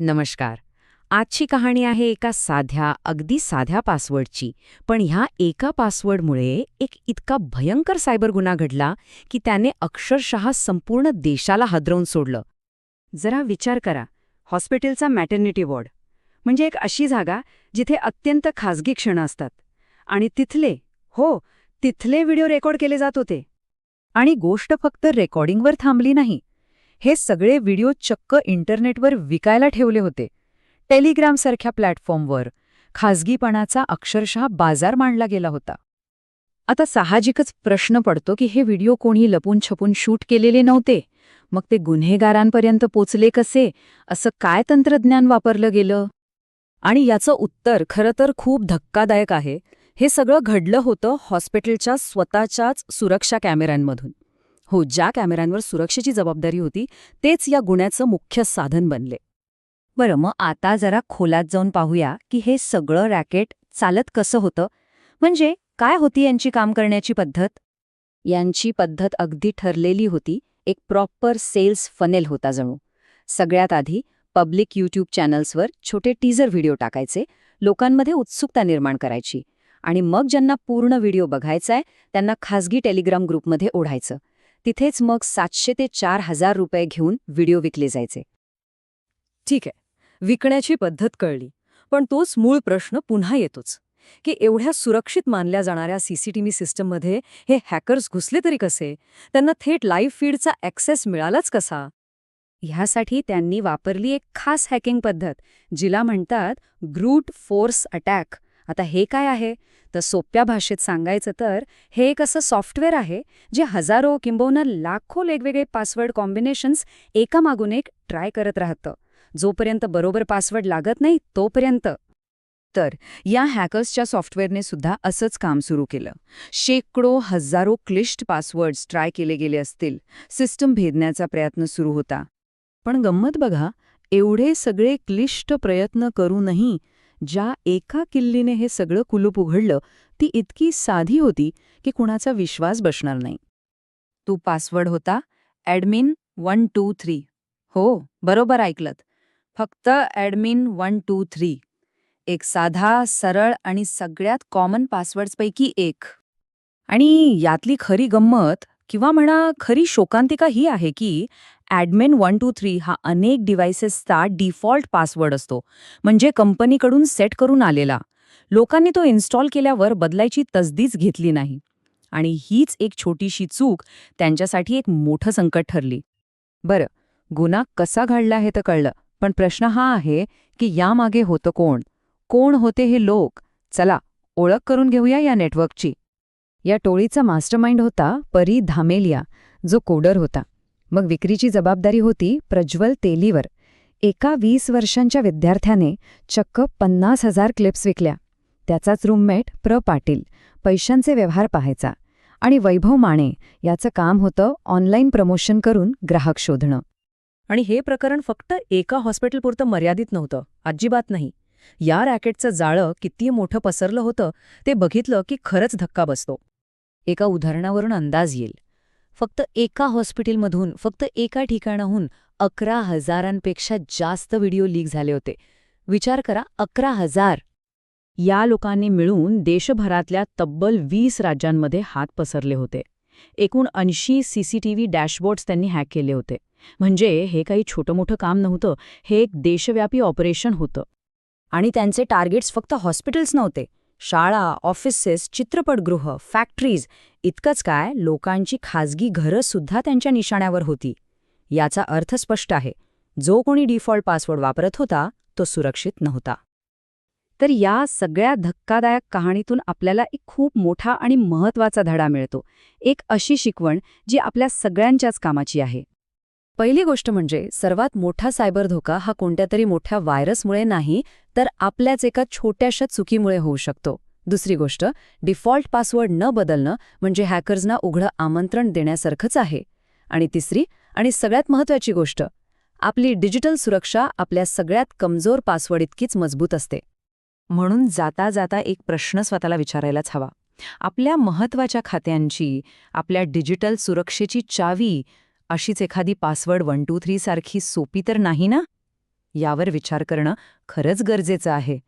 नमस्कार. आजची कहाणी आहे एका साध्या अगदी साध्या पासवर्डची पण ह्या एका पासवर्डमुळे एक इतका भयंकर सायबर गुन्हा घडला की त्याने अक्षरशः संपूर्ण देशाला हादरवून सोडलं. जरा विचार करा. हॉस्पिटलचा मॅटर्निटी वॉर्ड म्हणजे एक अशी जागा जिथे अत्यंत खाजगी क्षणं असतात. आणि तिथले हो तिथले व्हिडिओ रेकॉर्ड केले जात होते. आणि गोष्ट फक्त रेकॉर्डिंगवर थांबली नाही. हे सगळे व्हिडिओ चक्क इंटरनेटवर विकायला ठेवले होते. टेलिग्रामसारख्या प्लॅटफॉर्मवर खाजगीपणाचा अक्षरशः बाजार मांडला गेला होता. आता साहजिकच प्रश्न पडतो की हे व्हिडिओ कोणी लपून छपून शूट केलेले नव्हते? मग ते गुन्हेगारांपर्यंत पोचले कसे? असं काय तंत्रज्ञान वापरलं गेलं? आणि याचं उत्तर खरं तर खूप धक्कादायक आहे. हे सगळं घडलं होतं हॉस्पिटलच्या स्वतःच्याच सुरक्षा कॅमेऱ्यांमधून. हो ज्या कॅमेऱ्यांवर सुरक्षेची जबाबदारी होती तेच या गुन्ह्याचं मुख्य साधन बनले. बरं मग आता जरा खोलात जाऊन पाहूया की हे सगळं रॅकेट चालत कसं होतं. म्हणजे काय होती यांची काम करण्याची पद्धत? यांची पद्धत अगदी ठरलेली होती. एक प्रॉपर सेल्स फनेल होता जणू. सगळ्यात आधी पब्लिक यूट्यूब चॅनल्सवर छोटे टीजर व्हिडिओ टाकायचे लोकांमध्ये उत्सुकता निर्माण करायची. आणि मग ज्यांना पूर्ण व्हिडिओ बघायचाय त्यांना खासगी टेलिग्राम ग्रुपमध्ये ओढायचं. तिथेच मग सातशे ते चार हजार रुपये घेऊन व्हिडिओ विकले जायचे. ठीक आहे विकण्याची पद्धत कळली पण तोच मूळ प्रश्न पुन्हा येतोच की एवढ्या सुरक्षित मानल्या जाणाऱ्या सीसीटीव्ही सिस्टममध्ये हे हॅकर्स घुसले तरी कसे? त्यांना थेट लाईव्ह फीडचा ॲक्सेस मिळालाच कसा? ह्यासाठी त्यांनी वापरली एक खास हॅकिंग पद्धत जिला म्हणतात ग्रूट फोर्स अटॅक. आता हे काय आहे? तर सोप्या भाषेत सांगायचं तर हे एक असं सॉफ्टवेअर आहे जे हजारो किंबहुना लाखो वेगवेगळे पासवर्ड कॉम्बिनेशन्स एकामागून एक ट्राय करत राहतं. जोपर्यंत बरोबर पासवर्ड लागत नाही तोपर्यंत. तर या हॅकर्सच्या सॉफ्टवेअरने सुद्धा असंच काम सुरू केलं. शेकडो हजारो क्लिष्ट पासवर्ड्स ट्राय केले गेले असतील. सिस्टम भेदण्याचा प्रयत्न सुरू होता. पण गंमत बघा एवढे सगळे क्लिष्ट प्रयत्न करूनही ज्या एका किल्लीने हे सगळं कुलूप उघडलं ती इतकी साधी होती की कुणाचा विश्वास बसणार नाही. तू पासवर्ड होता ॲडमिन वन टू थ्री. हो बरोबर ऐकलत. फक्त ॲडमिन वन टू थ्री. एक साधा सरळ आणि सगळ्यात कॉमन पासवर्ड्सपैकी एक. आणि यातली खरी गंमत किंवा म्हणा खरी शोकांतिका ही आहे की ॲडमिन वन टू थ्री हा अनेक डिव्हायसेसचा डिफॉल्ट पासवर्ड असतो. म्हणजे कंपनीकडून सेट करून आलेला. लोकांनी तो इन्स्टॉल केल्यावर बदलायची तसदीच घेतली नाही. आणि हीच एक छोटीशी चूक त्यांच्यासाठी एक मोठं संकट ठरली. बरं गुन्हा कसा घडला हे तर कळलं. पण प्रश्न हा आहे की यामागे होतं कोण? कोण होते हे लोक? चला ओळख करून घेऊया या नेटवर्कची. या टोळीचा मास्टरमाइंड होता परी धामेलिया जो कोडर होता. मग विक्रीची जबाबदारी होती प्रज्वल तेलीवर. एका वीस वर्षांच्या विद्यार्थ्याने चक्क पन्नास हजार क्लिप्स विकल्या. त्याचाच रूममेट प्र. पाटील पैशांचे व्यवहार पाहायचा. आणि वैभव माणे याचं काम होतं ऑनलाईन प्रमोशन करून ग्राहक शोधणं. आणि हे प्रकरण फक्त एका हॉस्पिटलपुरतं मर्यादित नव्हतं अजिबात नाही. या रॅकेटचं जाळं किती मोठं पसरलं होतं ते बघितलं की खरंच धक्का बसतो. एका उदाहरणावरून अंदाज येईल. फक्त एका हॉस्पिटलमधून फक्त एका ठिकाणाहून अकरा हजारांपेक्षा जास्त व्हिडिओ लीक झाले होते. विचार करा अकरा हजार. या लोकांनी मिळून देशभरातल्या तब्बल वीस राज्यांमध्ये हात पसरले होते. एकूण ऐंशी सीसीटीव्ही डॅशबोर्ड्स त्यांनी हॅक केले होते. म्हणजे हे काही छोटं मोठं काम नव्हतं हे एक देशव्यापी ऑपरेशन होतं. आणि त्यांचे टार्गेट्स फक्त हॉस्पिटल्स नव्हते. शाळा ऑफिसेस चित्रपटगृह फॅक्टरीज इतकंच काय लोकांची खाजगी घरं सुद्धा त्यांच्या निशाण्यावर होती. याचा अर्थ स्पष्ट आहे. जो कोणी डिफॉल्ट पासवर्ड वापरत होता तो सुरक्षित नव्हता. तर या सगळ्या धक्कादायक कहाणीतून आपल्याला एक खूप मोठा आणि महत्त्वाचा धडा मिळतो. एक अशी शिकवण जी आपल्या सगळ्यांच्याच कामाची आहे. पहिली गोष्ट म्हणजे सर्वात मोठा सायबर धोका हा कोणत्या तरी मोठ्या व्हायरसमुळे नाही तर आपल्याच एका छोट्याशा चुकीमुळे होऊ शकतो. दुसरी गोष्ट डिफॉल्ट पासवर्ड न बदलणं म्हणजे हॅकर्सना उघडं आमंत्रण देण्यासारखंच आहे. आणि तिसरी आणि सगळ्यात महत्त्वाची गोष्ट आपली डिजिटल सुरक्षा आपल्या सगळ्यात कमजोर पासवर्ड इतकीच मजबूत असते. म्हणून जाता जाता एक प्रश्न स्वतःला विचारायलाच हवा. आपल्या महत्त्वाच्या खात्यांची आपल्या डिजिटल सुरक्षेची चावी अशीच एखादी पासवर्ड वन टू थ्री सारखी सोपी तर नाही ना? यावर विचार करणं खरंच गरजेचं आहे.